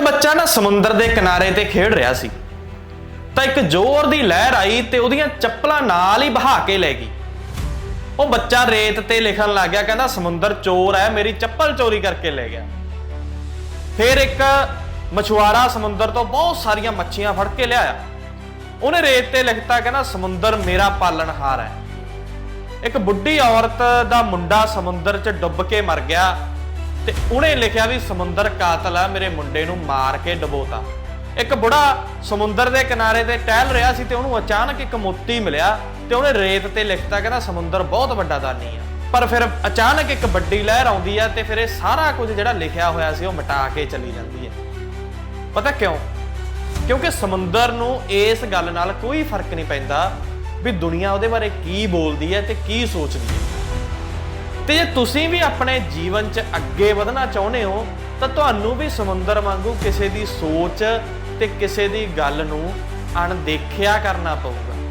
ਬੱਚਾ ਨਾ ਸਮੁੰਦਰ ਦੇ ਕਿਨਾਰੇ ਤੇ ਖੇਡ ਰਿਹਾ ਸੀ। ਤਾਂ ਇੱਕ ਜ਼ੋਰ ਦੀ ਲਹਿਰ ਆਈ ਤੇ ਉਹਦੀਆਂ ਚੱਪਲਾਂ ਨਾਲ ਹੀ ਬਹਾ ਕੇ ਲੈ ਗਈ। ਉਹ ਬੱਚਾ ਰੇਤ ਤੇ ਲਿਖਣ ਲੱਗ ਗਿਆ, ਕਹਿੰਦਾ, ਸਮੁੰਦਰ ਚੋਰ ਹੈ, ਮੇਰੀ ਚੱਪਲ ਚੋਰੀ ਕਰਕੇ ਲੈ ਗਿਆ। ਫਿਰ ਇੱਕ ਮਛੁਆਰਾ ਸਮੁੰਦਰ ਤੋਂ ਬਹੁਤ ਸਾਰੀਆਂ ਮੱਛੀਆਂ ਫੜ ਕੇ ਲਿਆਇਆ। ਉਹਨੇ ਰੇਤ ਤੇ ਲਿਖਤਾ, ਕਹਿੰਦਾ, ਸਮੁੰਦਰ ਮੇਰਾ ਪਾਲਣਹਾਰ ਹੈ। ਇੱਕ ਬੁੱਢੀ ਔਰਤ ਦਾ ਮੁੰਡਾ ਸਮੁੰਦਰ 'ਚ ਡੁੱਬ ਕੇ ਮਰ ਗਿਆ। ਤੇ ਉਹਨੇ ਲਿਖਿਆ ਵੀ ਸਮੁੰਦਰ ਕਾਤਲ ਆ, ਮੇਰੇ ਮੁੰਡੇ ਨੂੰ ਮਾਰ ਕੇ ਡਬੋਤਾ। ਇੱਕ ਬੁੜਾ ਸਮੁੰਦਰ ਦੇ ਕਿਨਾਰੇ ਤੇ ਟਹਿਲ ਰਿਹਾ ਸੀ ਤੇ ਉਹਨੂੰ ਅਚਾਨਕ ਇੱਕ ਮੋਤੀ ਮਿਲਿਆ ਤੇ ਉਹਨੇ ਰੇਤ ਤੇ ਲਿਖਤਾ ਕਹਿੰਦਾ ਸਮੁੰਦਰ ਬਹੁਤ ਵੱਡਾ ਦਾਨੀ ਆ। ਪਰ ਫਿਰ ਅਚਾਨਕ ਇੱਕ ਵੱਡੀ ਲਹਿਰ ਆਉਂਦੀ ਆ ਤੇ ਫਿਰ ਇਹ ਸਾਰਾ ਕੁਝ ਜਿਹੜਾ ਲਿਖਿਆ ਹੋਇਆ ਸੀ ਉਹ ਮਿਟਾ ਕੇ ਚਲੀ ਜਾਂਦੀ ਹੈ ਪਤਾ ਕਿਉਂ? ਕਿਉਂਕਿ ਸਮੁੰਦਰ ਨੂੰ ਇਸ ਗੱਲ ਨਾਲ ਕੋਈ ਫ਼ਰਕ ਨਹੀਂ ਪੈਂਦਾ ਵੀ ਦੁਨੀਆ ਉਹਦੇ ਬਾਰੇ ਕੀ ਬੋਲਦੀ ਹੈ ਤੇ ਕੀ ਸੋਚਦੀ ਹੈ। ਤੇ ਜੇ ਤੁਸੀਂ ਵੀ ਆਪਣੇ ਜੀਵਨ 'ਚ ਅੱਗੇ ਵਧਣਾ ਚਾਹੁੰਦੇ ਹੋ, ਤਾਂ ਤੁਹਾਨੂੰ ਵੀ ਸਮੁੰਦਰ ਵਾਂਗੂ ਕਿਸੇ ਦੀ ਸੋਚ ਤੇ ਕਿਸੇ ਦੀ ਗੱਲ ਨੂੰ ਅਣਦੇਖਿਆ ਕਰਨਾ ਪਊਗਾ।